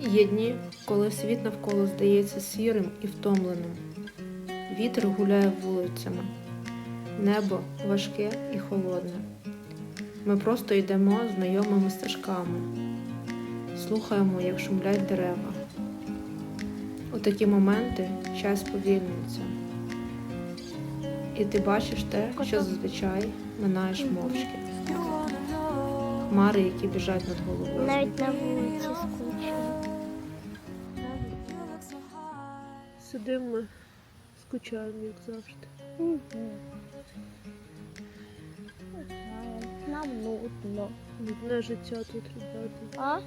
Є дні, коли світ навколо здається сірим і втомленим. Вітер гуляє вулицями, небо важке і холодне. Ми просто йдемо знайомими стежками, слухаємо, як шумлять дерева. У такі моменти час повільнюється. І ти бачиш те, що зазвичай минаєш мовчки. Хмари, які біжать над головою. Навіть на вулиці скучно. Сидимо, ми, скучаємо, як завжди. Нам нудно. Нудне життя тут, ребята. А?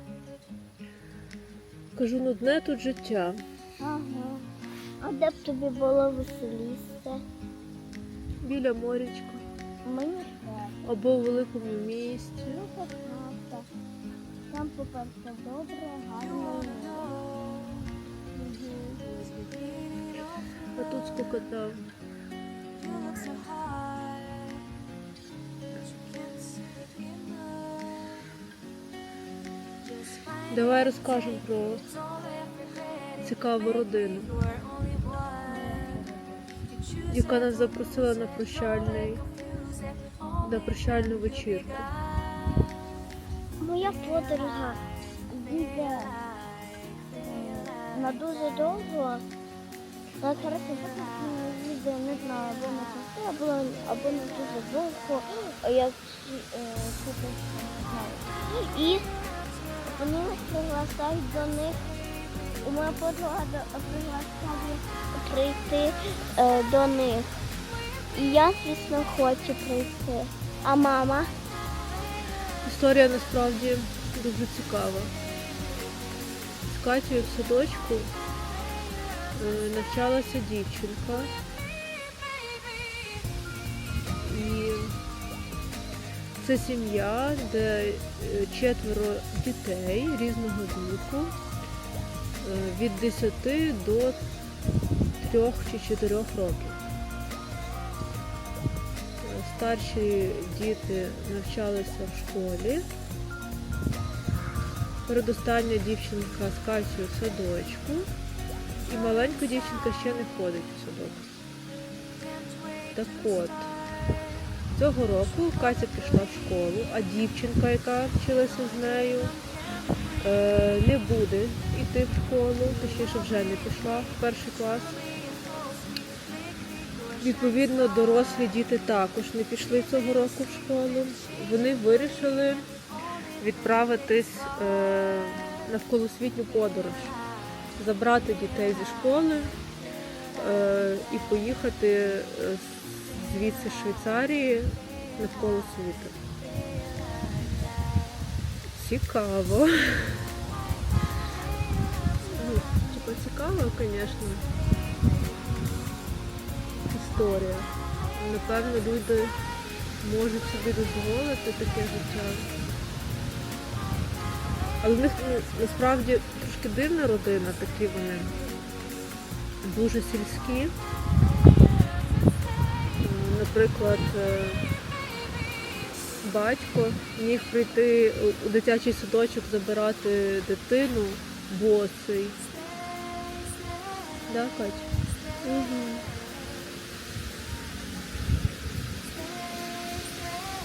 Кажу, нудне тут життя. Ага. А де б тобі було веселіше? Біля морячка Мені або у великому місті. Ну, так правда. Там, по-перше, добре, гарно. Тут скукота. Давай розкажемо про цікаву родину, яка нас запросила на прощальний, на прощальну вечірку. Моя подруга їде е, на дуже довго. На коротше, їде, не знаю, або на часи, або, або на дуже довго, а я е, тут не знаю. І нас приглашають до них. І моя подруга приглашає прийти е, до них. І я, звісно, хочу прийти. А мама? Історія насправді дуже цікава. З Катєю в садочку навчалася дівчинка. І це сім'я, де е, четверо дітей різного віку, е, від 10 до 3 чи 4 років. Е, Старші діти навчалися в школі. Передостання дівчинка з Катю в садочку. І маленька дівчинка ще не ходить в садок. Так от, цього року Катя пішла в школу, а дівчинка, яка вчилася з нею, е, не буде йти в школу, точніше вже не пішла в перший клас. Відповідно, дорослі діти також не пішли цього року в школу. Вони вирішили відправитись е, на вколосвітню подорож, забрати дітей зі школи е, і поїхати е, звідси з Швейцарії навколо світу. Цікаво. Ну, типа цікаво, звісно історія. Напевно, люди можуть собі дозволити таке життя. Але в них ну, насправді трошки дивна родина, такі вони дуже сільські. Наприклад, е, батько міг прийти у- дитячий садочок забирати дитину босий. Да, Катя? Угу.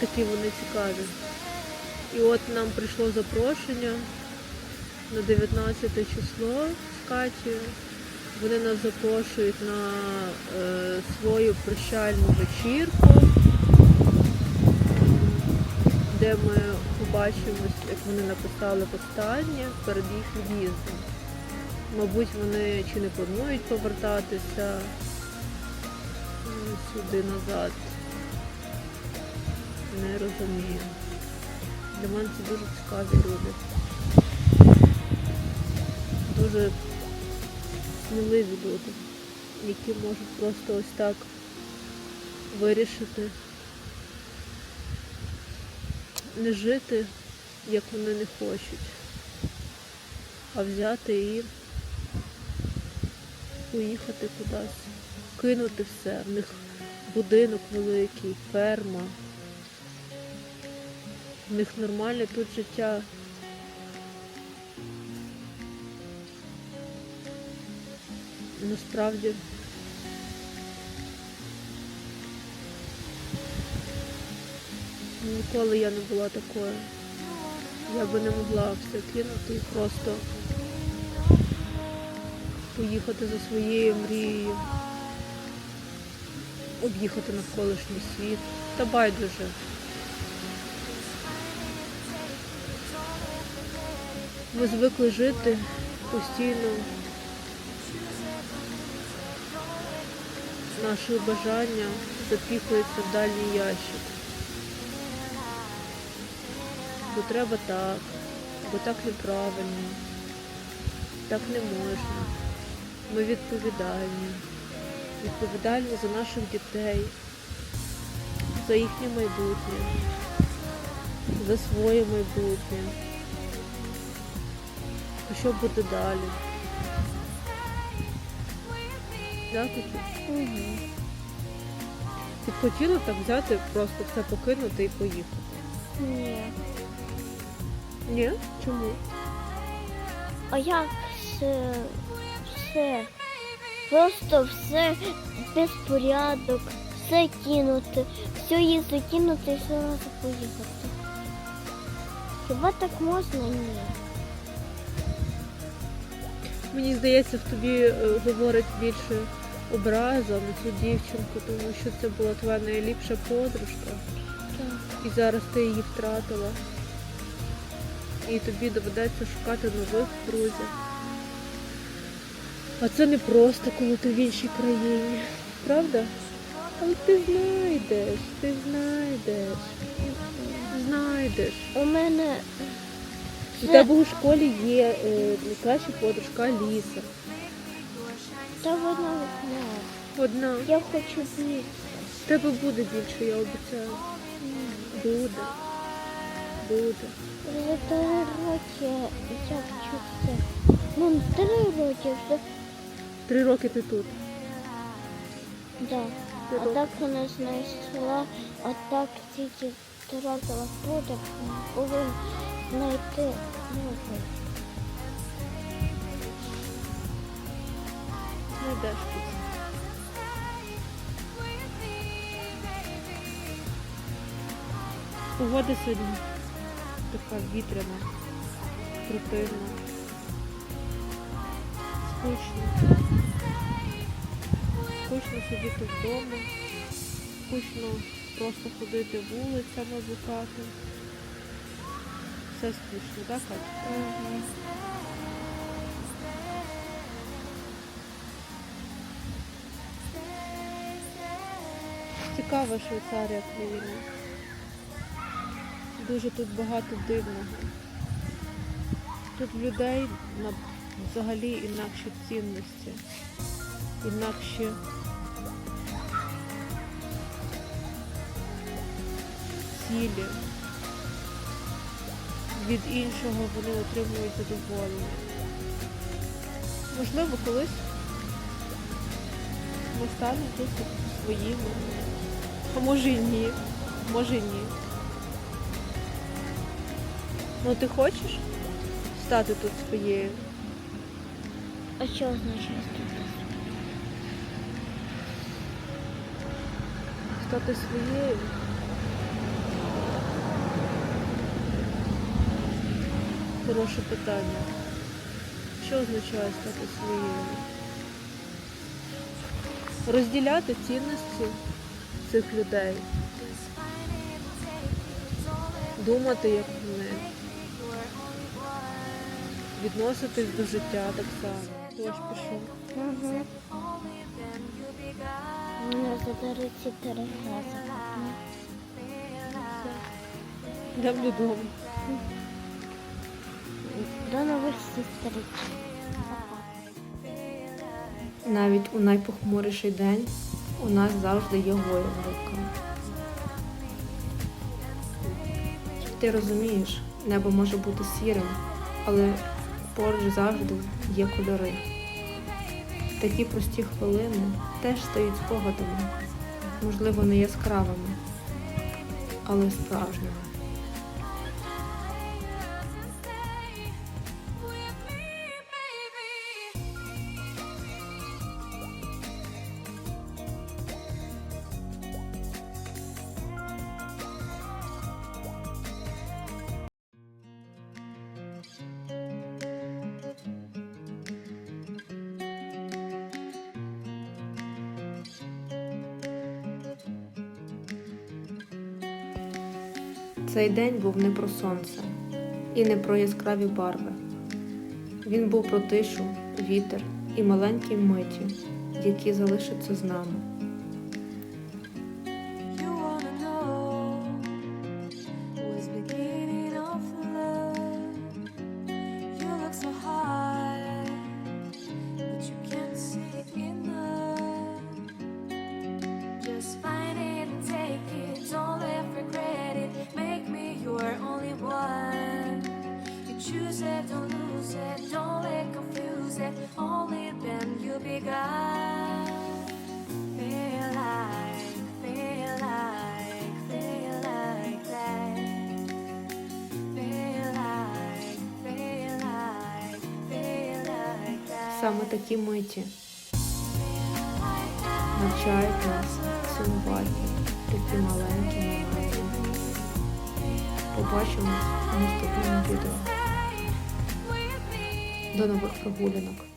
Такі вони цікаві. І от нам прийшло запрошення на 19 число з Катєю. Вони нас запрошують на е, свою прощальну вечірку, де ми побачимось, як вони написали останнє перед їх від'їздом. Мабуть, вони чи не планують повертатися сюди назад. Не розумію. Для мене це дуже цікаві люди. Дуже сміливі люди, які можуть просто ось так вирішити не жити, як вони не хочуть, а взяти і поїхати кудись, кинути все. В них будинок великий, ферма. В них нормальне тут життя. Насправді. Ніколи я не була такою. Я би не могла все кинути і просто поїхати за своєю мрією, об'їхати навколишній світ. Та байдуже. Ми звикли жити постійно. Наші бажання запіхуються в дальній ящик. Бо треба так, бо так неправильно, так не можна. Ми відповідальні. Відповідальні за наших дітей, за їхнє майбутнє, за своє майбутнє. А що буде далі? Да, Катюш? Угу. Ти б хотіла так взяти, просто все покинути і поїхати? Ні. Ні? Чому? А як все, все? Просто все безпорядок, все кинути, все її закинути і все треба поїхати. Хіба так можна? Ні. Мені здається, в тобі е, говорить більше образа на цю дівчинку, тому що це була твоя найліпша подружка, Так. і зараз ти її втратила. І тобі доведеться шукати нових друзів. А це не просто, коли ти в іншій країні, правда? Але ти знайдеш, ти знайдеш, знайдеш. У мене У тебе у школі є е, найкраща подружка Аліса. та вона одна. Одна. Я хочу більше. В тебе буде більше, я обіцяю. Буде. Буде. Вже три роки я вчуся. Ну, три роки вже. Три роки ти тут. Да. Три А роки. так вона знайшла, а так тільки втратила подих, знайти новий. Знайдеш тут. Погода сьогодні така вітряна, противна, скучно. Скучно сидіти вдома, скучно просто ходити вулицями блукати. Все скучно, так, Катя? Цікава Швейцарія країна. Дуже тут багато дивного. Тут в людей на взагалі інакші цінності, інакші цілі. Від іншого вони отримують задоволення. Можливо, колись ми станемо тут своїми. А може і ні. Може і ні. Ну ти хочеш стати тут своєю? А що означає стати? Стати своєю? Хороше питання. Що означає стати своєю? Розділяти цінності цих людей. Думати, як вони. Відноситись до життя так само. Дощ пішов. Угу. Мене за 33 рази. Йдемо додому. До нових зустрічей. Навіть у найпохмуріший день у нас завжди є горловка. Ти розумієш, небо може бути сірим, але поруч завжди є кольори. Такі прості хвилини теж стають спогадами, можливо, не яскравими, але справжніми. Цей день був не про сонце і не про яскраві барви. Він був про тишу, вітер і маленькі миті, які залишаться з нами. Саме такі миті Навчайте нас цінувати такі маленькі моменти. Побачимось у наступному відео. До нових прогулянок!